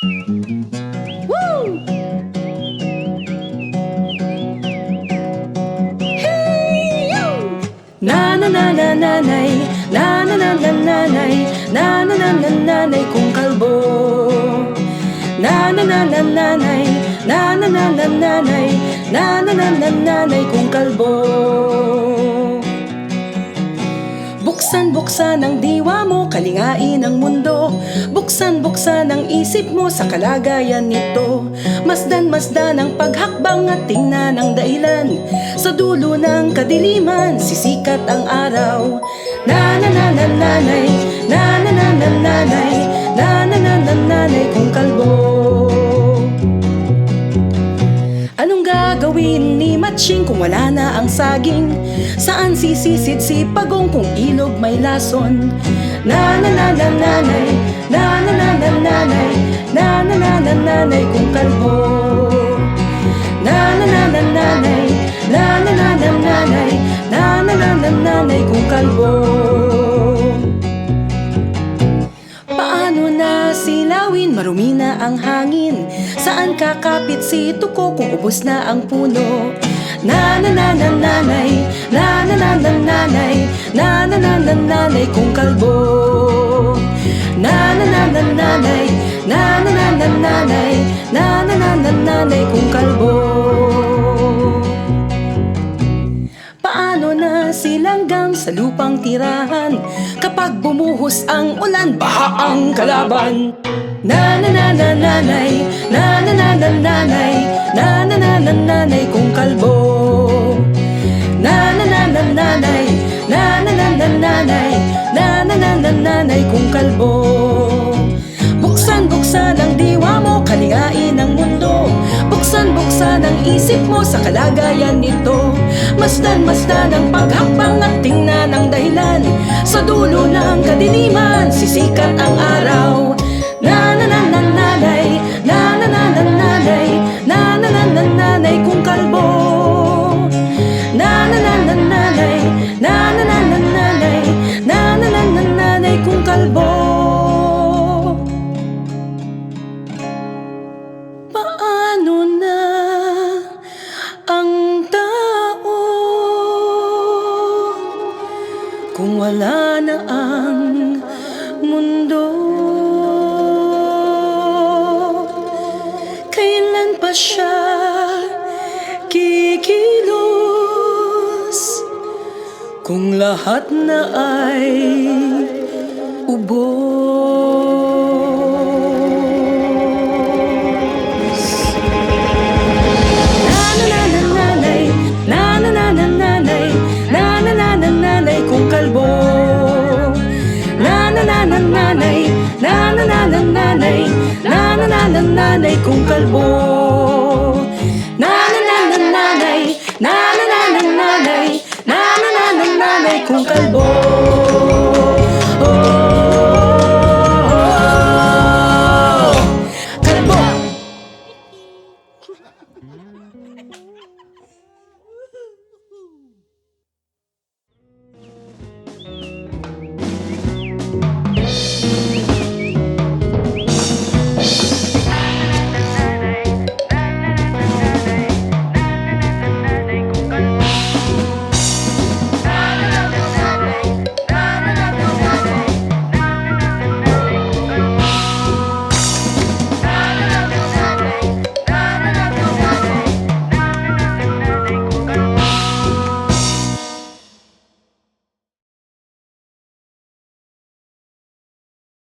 na na na na na nay na na na na na nay na na na na na nay kung kalbo na na na na na nay na na na na na nay na na na na na nay kung kalbo Buksan, buksan ang diwa mo, kalingain ang mundo. Buksan, buksan ang isip mo sa kalagayan nito. Masdan, masdan ang paghakbang at tingnan ang dahilan. Sa dulo ng kadiliman, sisikat ang araw. Na na na na nanay, na na na na nanay. Na na na na nanay kong kalbo Anong gagawin ni Matching kung wala na ang saging? Saan sisisid si Pagong kung ilog may lason? Na na na na nanay, na na na kung kalbo. Na na na na nanay, na kung kalbo. Marumi na ang hangin. Saan kakapit si tuko kung ubos na ang puno? Na na na na nanay, na na na na nanay Na na na na nanay kung kalbo. Na na na na nanay, na na na na nanay Na na na na nanay kung kalbo sa lupang tirahan Kapag bumuhos ang ulan, baha ang kalaban Na na na na kung kalbo Na na na na kung kalbo Buksan, buksan ang diwa mo, kalingain ang mundo Buksan, buksan ang isip mo sa kalagayan nito Masdan, masdan ang paghakbang at tingnan ang dahilan. Sa dulo ng kadiliman, sisikat ang araw kung wala na ang mundo? Kailan pa siya kikilos kung lahat na ay nanay kong kalbo. Nanananananay Nanananananay Nanananananay kong kalbo.